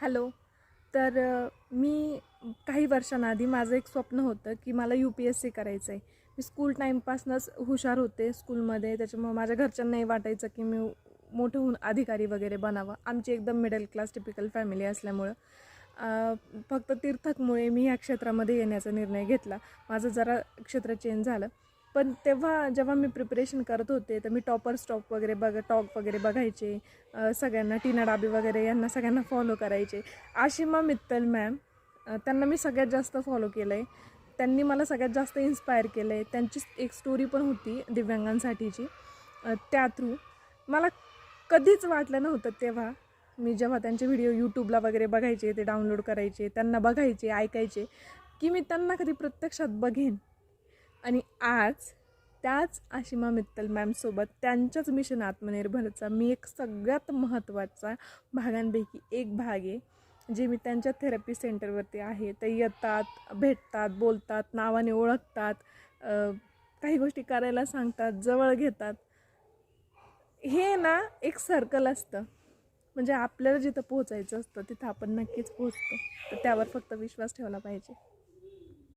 Hello. तर मी काही वर्षांआधी माझं एक स्वप्न होतं की मला यू पी एस सी करायचं आहे मी स्कूल टाईमपासूनच हुशार होते स्कूलमध्ये. त्याच्यामुळे माझ्या घरच्यांनाही वाटायचं की मी मोठं होऊन अधिकारी वगैरे बनावं. आमची एकदम मिडल क्लास टिपिकल फॅमिली असल्यामुळं फक्त तीर्थकमुळे मी ह्या क्षेत्रामध्ये येण्याचा निर्णय घेतला. माझं जरा क्षेत्र चेंज झालं. पण तेव्हा जेव्हा मी प्रिपरेशन करत होते तर मी टॉपर स्टॉप वगैरे बघ टॉक वगैरे बघायचे सगळ्यांना टीना डाबी वगैरे यांना सगळ्यांना फॉलो करायचे. आशिमा मित्तल मॅम त्यांना मी सगळ्यात जास्त फॉलो केलं आहे त्यांनी मला सगळ्यात जास्त इन्स्पायर केलं आहे त्यांची एक स्टोरी पण होती दिव्यांगांसाठीची त्या थ्रू मला कधीच वाटलं नव्हतं तेव्हा मी जेव्हा त्यांचे व्हिडिओ यूट्यूबला वगैरे बघायचे ते डाउनलोड करायचे त्यांना बघायचे ऐकायचे की मी त्यांना कधी प्रत्यक्षात बघेन. आणि आज त्याच आशिमा मित्तल मॅमसोबत त्यांच्याच मिशन आत्मनिर्भरचा मी एक सगळ्यात महत्त्वाचा भागांपैकी एक भाग आहे जे मी त्यांच्या थेरपी सेंटरवरती आहे. ते येतात भेटतात बोलतात नावाने ओळखतात काही गोष्टी करायला सांगतात जवळ घेतात. हे ना एक सर्कल असतं. म्हणजे आपल्याला जिथं पोहोचायचं असतं तिथं आपण नक्कीच पोहोचतो. तर त्यावर फक्त विश्वास ठेवला पाहिजे.